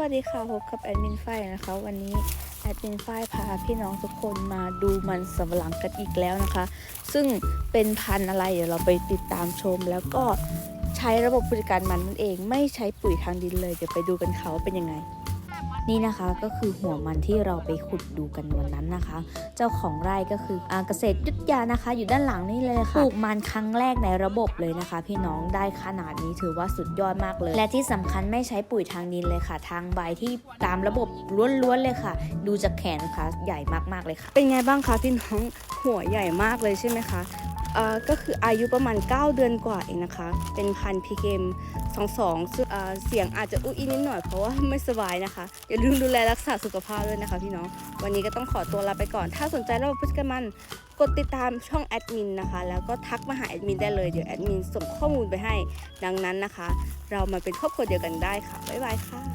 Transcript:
วัสดีค่ะพบกับแอดมินฝ้ายนะคะ วันนี้แอดมินฝ้ายพาพี่น้องทุกคนมาดูมันสำปะหลังกันอีกแล้วนะคะ ซึ่งเป็นพันธุ์อะไรเดี๋ยวเราไปติดตามชม แล้วก็ใช้ระบบบริการมันนั่นเอง ไม่ใช้ปุ๋ยทางดินเลย เดี๋ยวไปดูกันค่ะว่าเป็นยังไง นี่นะคะก็คือหัวมันที่เราไปขุดดูกันวันนั้นนะคะ เจ้าของไร่ก็คืออาเกษตรยุทธยานะคะ อยู่ด้านหลังนี่เลยค่ะปลูกมันครั้งแรกในระบบเลยนะคะ พี่น้องได้ขนาดนี้ถือว่าสุดยอดมากเลย และที่สำคัญไม่ใช้ปุ๋ยทางดินเลยค่ะ ทางใบที่ตามระบบล้วนๆเลยค่ะ ดูจากแขนนะคะใหญ่มากๆเลยค่ะ เป็นไงบ้างคะพี่น้องหัวใหญ่มากเลยใช่ไหมคะ ก็คืออายุประมาณ 9 เดือนกว่าเองนะคะ เป็นพันธุ์พีเกม22ซึ่งเอ่อเสียงอาจจะอุ้ยนิดหน่อยเพราะว่าไม่สบายนะคะ อย่าลืมดูแลรักษาสุขภาพด้วยนะคะพี่น้อง วันนี้ก็ต้องขอตัวลาไปก่อน ถ้าสนใจระบบพฤติกรรมันกดติดตามช่องแอดมินนะคะ แล้วก็ทักมาหาแอดมินได้เลย เดี๋ยวแอดมินส่งข้อมูลไปให้ ดังนั้นนะคะ เรามาเป็นครอบครัวเดียวกันได้ค่ะ บ๊ายบายค่ะ